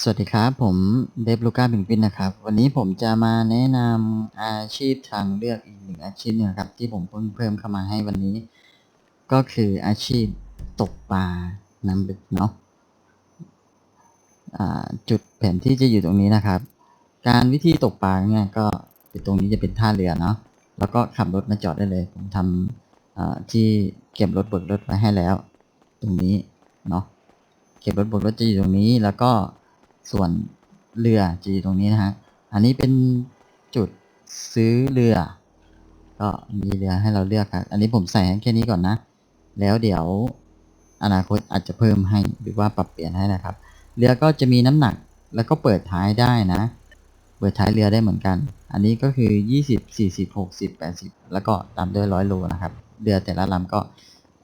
สวัสดีครับ ผมเดฟลูก้าบิงปินนะครับ วันนี้ผมจะมาแนะนำอาชีพทางเลือกอีกหนึ่งอาชีพหนึงนะครับ ที่ผมเพิ่งเพิ่มเข้ามาให้วันนี้ ก็คืออาชีพตกปลาน้ำลึกเนาะอ่าจุดแผนที่จะอยู่ตรงนี้นะครับ การวิธีตกปลาเนี่ยก็ตรงนี้จะเป็นท่าเรือเนาะแล้วก็ขับรถมาจอดได้เลย ผมทำที่เก็บรถเบิกรถไว้ให้แล้ว ตรงนี้เนาะเก็บรถบนรถจะอยู่ตรงนี้แล้วก็ ส่วนเรือจะอยู่ตรงนี้นะฮะ อันนี้เป็นจุดซื้อเรือ ก็มีเรือให้เราเลือกครับ อันนี้ผมใส่แค่นี้ก่อนนะ แล้วเดี๋ยวอนาคตอาจจะเพิ่มให้หรือว่าปรับเปลี่ยนให้นะครับ เรือก็จะมีน้ำหนักแล้วก็เปิดท้ายได้นะ เปิดท้ายเรือได้เหมือนกัน อันนี้ก็คือ 20 40 60 80 แล้วก็ตามด้วยร้อยโลนะครับ เรือแต่ละลำก็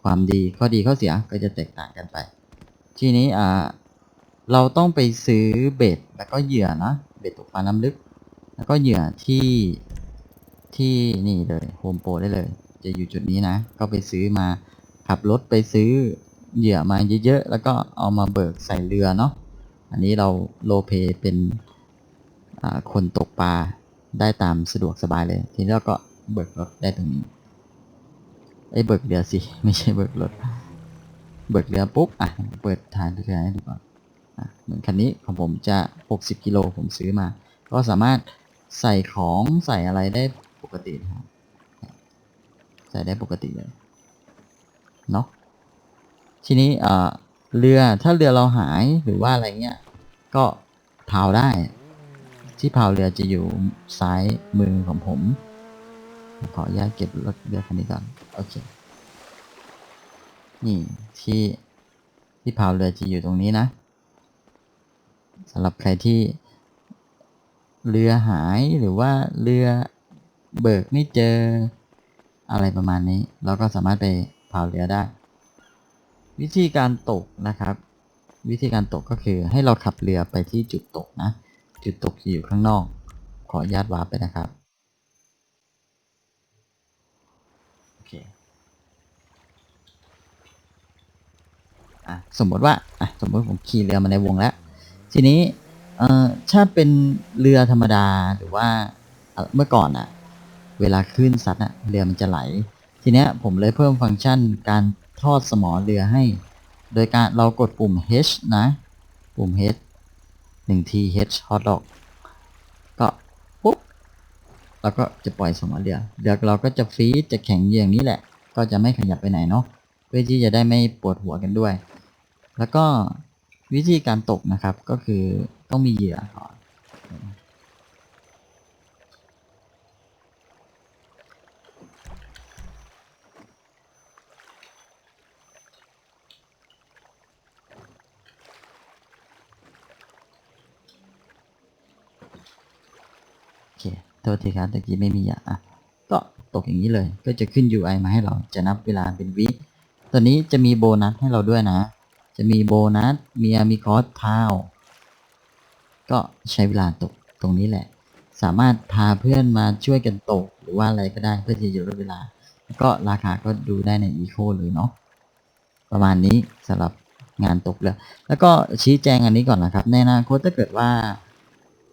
ความดีข้อดีข้อเสียก็จะแตกต่างกันไป ทีนี้อ่า เราต้องไปซื้อเบ็ดแล้วก็เหยื่อนะ เบ็ดตกปลาน้ำลึก แล้วก็เหยื่อที่ที่นี่เลยโฮมโปรได้เลย จะอยู่จุดนี้นะ ก็ไปซื้อมาขับรถไปซื้อเหยื่อมาเยอะๆ แล้วก็เอามาเบิกใส่เรือเนาะ อันนี้เราโลเปเป็นคนตกปลาได้ตามสะดวกสบายเลย ทีนี้เราก็เบิกรถได้ตรงนี้ไอ้เบิกเรือสิ ไม่ใช่เบิกรถ เบิกเรือปุ๊บ อะ เปิดท้ายเรือให้ดูก่อนอะ เหมือนคันนี้ของผมจะ 60 กิโลผมซื้อมา ก็สามารถใส่ของใส่อะไรได้ปกตินะครับ ใส่ได้ปกติเลย เนาะ ทีนี้เรือถ้าเรือเราหายหรือว่าอะไรเงี้ย ก็พาวได้ ที่พาวเรือจะอยู่ซ้ายมือของผม ขออนุญาตเก็บรถเรือคันนี้ก่อน โอเค นี่ที่ที่พาวเรือจะอยู่ตรงนี้นะ สำหรับใครที่เรือหายหรือว่าเรือเบิกไม่เจออะไรประมาณนี้ เราก็สามารถไปพาวเรือได้ วิธีการตกนะครับ วิธีการตกก็คือให้เราขับเรือไปที่จุดตกนะ จุดตกอยู่ข้างนอก ขออนุญาตวาร์ปไปนะครับโอเคอะสมมติว่าอะสมมติผมขี่เรือมาในวงแล้ว ทีนี้ถ้าเป็นเรือธรรมดาหรือว่าเมื่อก่อนอะเวลาคลื่นซัดอะเรือมันจะไหล ทีเนี้ยผมเลยเพิ่มฟังก์ชันการทอดสมอเรือให้ โดยการเรากดปุ่ม H นะ ปุ่ม H 1 T H hot dog ก็ปุ๊บเราก็จะปล่อยสมอเรือเรือเราก็จะฟรีดจะแข็งอย่างนี้แหละ ก็จะไม่ขยับไปไหนเนาะเพื่อที่จะได้ไม่ปวดหัวกันด้วย แล้วก็ วิธีการตกนะครับก็คือต้องมีเหยื่อก่อนโอเคโทษทีครับตะกี้ไม่มีเหยื่ออะก็ตกอย่างนี้เลย ก็จะขึ้น UI มาให้เราจะนับเวลาเป็นวิตัวนี้จะมีโบนัสให้เราด้วยนะ จะมีโบนัสมีอามีคอสพาว ก็ใช้เวลาตกตรงนี้แหละ สามารถพาเพื่อนมาช่วยกันตก หรือว่าอะไรก็ได้เพื่อที่จะลดเวลา ก็ราคาก็ดูได้ในอีโคเลยเนาะประมาณนี้สำหรับงานตกเรือ แล้วก็ชี้แจงอันนี้ก่อนนะครับ ในอนาคตถ้าเกิดว่า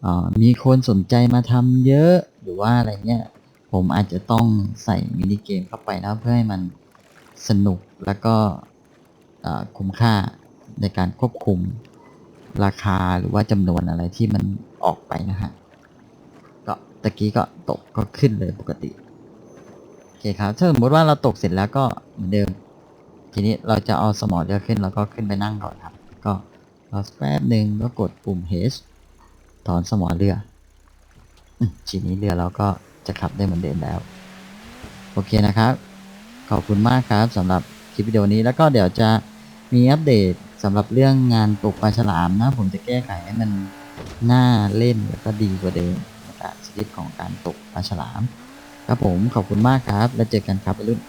ออมีคนสนใจมาทำเยอะหรือว่าอะไรเงี้ย ผมอาจจะต้องใส่มินิเกมเข้าไปนะเพื่อให้มันสนุกแล้วก็ คุ้มค่าในการควบคุมราคาหรือว่าจำนวนอะไรที่มันออกไปนะฮะก็ตะกี้ก็ตกก็ขึ้นเลยปกติโอเคครับถ้าสมมติว่าเราตกเสร็จแล้วก็เหมือนเดิม ทีนี้เราจะเอาสมอเรือขึ้นเราก็ขึ้นไปนั่งก่อนครับ ก็รอสแป๊บหนึ่งก็กดปุ่ม H ถอนสมอเรือทีนี้เรือเราก็จะขับได้เหมือนเดิมแล้ว โอเคนะครับ ขอบคุณมากครับสำหรับคลิปวิดีโอนี้แล้วก็เดี๋ยวจะ มีอัปเดตสำหรับเรื่องงานตกปลาฉลามนะ ผมจะแก้ไขให้มันน่าเล่นแล้วก็ดีกว่าเดิมในการชีวิตของการตกปลาฉลาม ครับผมขอบคุณมากครับ แล้วเจอกันครับไปรุ่น